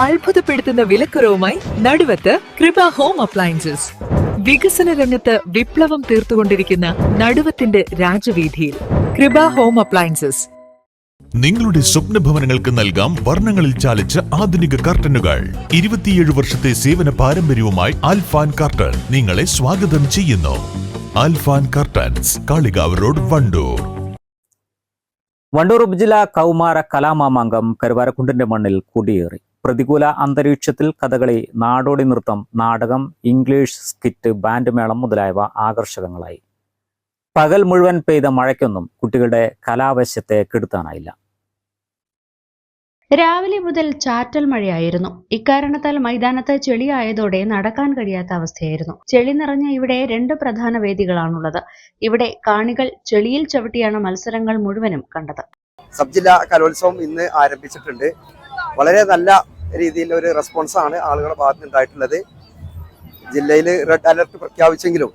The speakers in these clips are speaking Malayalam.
അത്ഭുതപ്പെടുത്തുന്ന വിലക്കുറവുമായി നടുവത്ത് കൃപ ഹോം അപ്ലയൻസസ്. വികസന രംഗത്ത് വിപ്ലവം തീർത്തുകൊണ്ടിരിക്കുന്ന നടുവത്തിന്റെ രാജവീതിയിൽ കൃപ ഹോം അപ്ലയൻസസ്. നിങ്ങളുടെ സ്വപ്ന ഭവനങ്ങൾക്ക് നൽകാം വർണങ്ങളിൽ ചാലിച്ച ആധുനിക കർട്ടനുകൾ. ഇരുപത്തിയേഴ് വർഷത്തെ സേവന പാരമ്പര്യവുമായി ആൽഫാൻ കർട്ടൻ നിങ്ങളെ സ്വാഗതം ചെയ്യുന്നു. Alfan curtains Kalikavu road Wandoor. Wandoor ഉപജില്ല കൗമാര കലാമാമാങ്കം കരുവാരക്കുണ്ടിന്റെ മണ്ണിൽ കുടിയേറി. പ്രതികൂല അന്തരീക്ഷത്തിൽ കഥകളി നാടോടി നൃത്തം നാടകം ഇംഗ്ലീഷ് സ്കിറ്റ് ബാൻഡ് മേളം മുതലായവ ആകർഷകങ്ങളായി. പകൽ മുഴുവൻ പെയ്ത മഴയ്ക്കൊന്നും കുട്ടികളുടെ കലാവശ്യത്തെ കെടുത്താനായില്ല. രാവിലെ മുതൽ ചാറ്റൽ മഴയായിരുന്നു. ഇക്കാരണത്താൽ മൈതാനത്ത് ചെളിയായതോടെ നടക്കാൻ കഴിയാത്ത അവസ്ഥയായിരുന്നു. ചെളി നിറഞ്ഞ ഇവിടെ രണ്ട് പ്രധാന വേദികളാണുള്ളത്. ഇവിടെ കാണികൾ ചെളിയിൽ ചവിട്ടിയാണ് മത്സരങ്ങൾ മുഴുവനും കണ്ടത്. സബ് ജില്ലാ കലോത്സവം ഇന്ന് ആരംഭിച്ചിട്ടുണ്ട്. വളരെ നല്ല രീതിയിൽ ഒരു റെസ്പോൺസാണ് ആളുകളുടെ ഭാഗത്ത് ഉണ്ടായിട്ടുള്ളത് ജില്ലയിൽ റെഡ് അലർട്ട് പ്രഖ്യാപിച്ചെങ്കിലും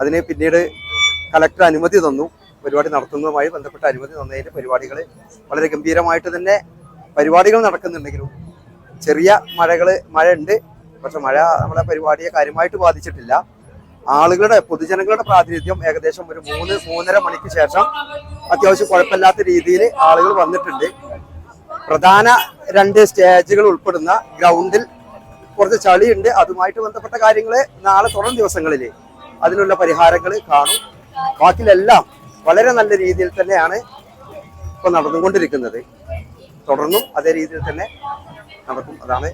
അതിന് പിന്നീട് കലക്ടർ അനുമതി തന്നു. പരിപാടി നടത്തുന്നതുമായി ബന്ധപ്പെട്ട അനുമതി തന്നതിന് പരിപാടികൾ വളരെ ഗംഭീരമായിട്ട് തന്നെ പരിപാടികൾ നടക്കുന്നുണ്ടെങ്കിലും ചെറിയ മഴകൾ മഴ ഉണ്ട് പക്ഷെ മഴ നമ്മുടെ പരിപാടിയെ കാര്യമായിട്ട് ബാധിച്ചിട്ടില്ല. ആളുകളുടെ പൊതുജനങ്ങളുടെ പ്രാതിനിധ്യം ഏകദേശം ഒരു മൂന്ന് മൂന്നര മണിക്ക് ശേഷം അത്യാവശ്യം കുഴപ്പമില്ലാത്ത രീതിയിൽ ആളുകൾ വന്നിട്ടുണ്ട്. പ്രധാന രണ്ട് സ്റ്റേജുകൾ ഉൾപ്പെടുന്ന ഗ്രൗണ്ടിൽ കുറച്ച് ചളിയുണ്ട്. അതുമായിട്ട് ബന്ധപ്പെട്ട കാര്യങ്ങൾ നാളെ തുടർ ദിവസങ്ങളിൽ അതിനുള്ള പരിഹാരങ്ങൾ കാണും. ബാക്കിലെല്ലാം വളരെ നല്ല രീതിയിൽ തന്നെയാണ് ഇപ്പൊ നടന്നുകൊണ്ടിരിക്കുന്നത്. തുടർന്നും അതേ രീതിയിൽ തന്നെ നടക്കും. അതാണ്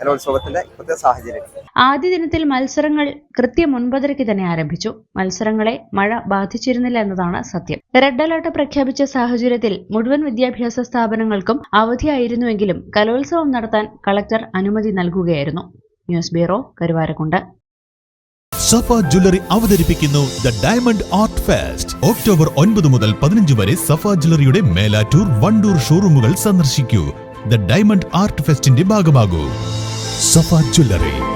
കലോത്സവത്തിന്റെ ഇപ്പോഴത്തെ സാഹചര്യം. ആദ്യ ദിനത്തിൽ മത്സരങ്ങൾ കൃത്യം ഒൻപതരയ്ക്ക് തന്നെ ആരംഭിച്ചു. മത്സരങ്ങളെ മഴ ബാധിച്ചിരുന്നില്ല എന്നതാണ് സത്യം. റെഡ് അലർട്ട് പ്രഖ്യാപിച്ച സാഹചര്യത്തിൽ മുഴുവൻ വിദ്യാഭ്യാസ സ്ഥാപനങ്ങൾക്കും അവധിയായിരുന്നുവെങ്കിലും കലോത്സവം നടത്താൻ കളക്ടർ അനുമതി നൽകുകയായിരുന്നു. News bureau Karuvarakundu Safa jewellery അവതരിപ്പിക്കുന്നു the diamond art fest. October ഒൻപത് മുതൽ പതിനഞ്ച് വരെ സഫ ജ്വല്ലറിയുടെ മേലാറ്റൂർ വണ്ടൂർ ഷോറൂമുകൾ സന്ദർശിക്കൂ. ദ ഡയമണ്ട് ആർട്ട് ഫെസ്റ്റിന്റെ ഭാഗമാകൂ. സഫ ജ്വല്ലറി.